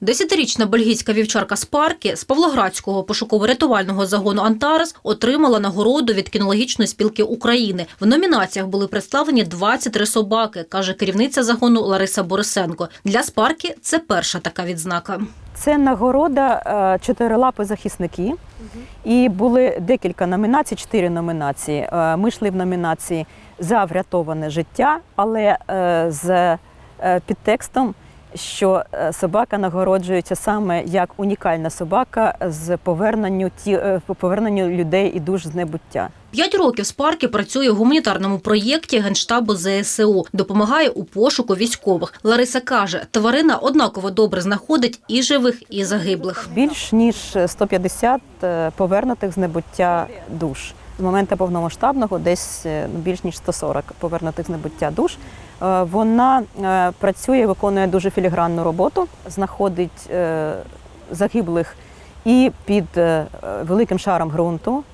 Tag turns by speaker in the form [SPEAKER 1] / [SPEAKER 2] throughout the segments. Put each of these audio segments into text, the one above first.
[SPEAKER 1] Десятирічна бельгійська вівчарка Спаркі з Павлоградського пошуково-рятувального загону Антарес отримала нагороду від кінологічної спілки України. В номінаціях були представлені 23 собаки, каже керівниця загону Лариса Борисенко. Для Спаркі це перша така відзнака.
[SPEAKER 2] Це нагорода е, чотирилапи захисники. І були декілька номінацій, чотири номінації. Е, Ми йшли в номінації за врятоване життя, але е, з підтекстом, що е, собака нагороджується саме як унікальна собака з поверненню ті е, поверненню людей і душ з небуття.
[SPEAKER 1] П'ять років Спаркі працює в гуманітарному проєкті Генштабу ЗСУ, допомагає у пошуку військових. Лариса каже, тварина однаково добре знаходить і живих, і загиблих.
[SPEAKER 2] Більш ніж 150 е, повернутих з небуття душ. З моменту повномасштабного десь ну, більш ніж 140 повернутих з небуття душ. Е, Вона е, працює, виконує дуже філігранну роботу, знаходить е, загиблих і під великим шаром ґрунту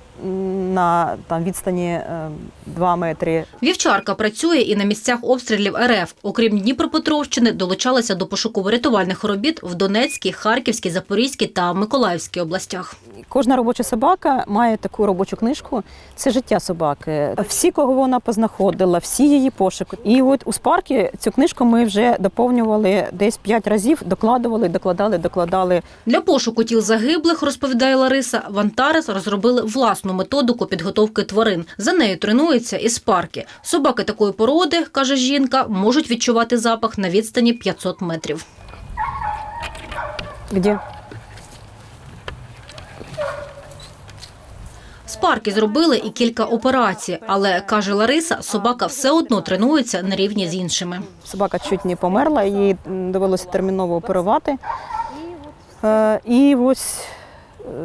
[SPEAKER 2] на там, відстані е, 2 метри
[SPEAKER 1] Вівчарка працює і на місцях обстрілів РФ. Окрім Дніпропетровщини, долучалася до пошуково-рятувальних робіт в Донецькій, Харківській, Запорізькій та Миколаївській областях.
[SPEAKER 2] Кожна робоча собака має таку робочу книжку. Це життя собаки. Всі, кого вона познаходила, всі її пошуки. І от у спаркі цю книжку ми вже доповнювали десь п'ять разів, докладували, докладали, докладали.
[SPEAKER 1] Для пошуку тіл загиблих, розповідає Лариса, в Антарес розробили власну методику підготовки тварин. За нею тренується і спарки. Собаки такої породи, каже жінка, можуть відчувати запах на відстані 500 метрів.
[SPEAKER 2] Де?
[SPEAKER 1] Спарки зробили і кілька операцій, але каже Лариса, собака все одно тренується на рівні з іншими.
[SPEAKER 2] Собака чуть не померла, її довелося терміново оперувати. Е, І ось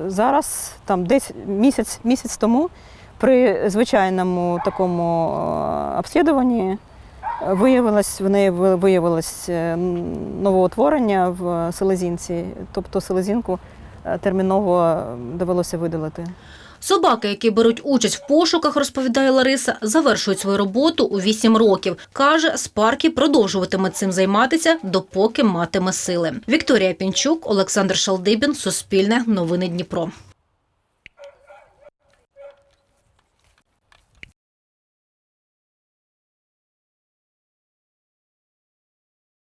[SPEAKER 2] зараз, там десь місяць, місяць тому, при звичайному такому е, обслідуванні е, виявилось, в неї виявилось е, новоутворення в селезінці, тобто селезінку терміново довелося видалити.
[SPEAKER 1] Собаки, які беруть участь в пошуках, розповідає Лариса, завершують свою роботу у 8 років. Каже, Спаркі продовжуватиме цим займатися, допоки матиме сили. Вікторія Пінчук, Олександр Шалдибін, Суспільне, Новини Дніпро.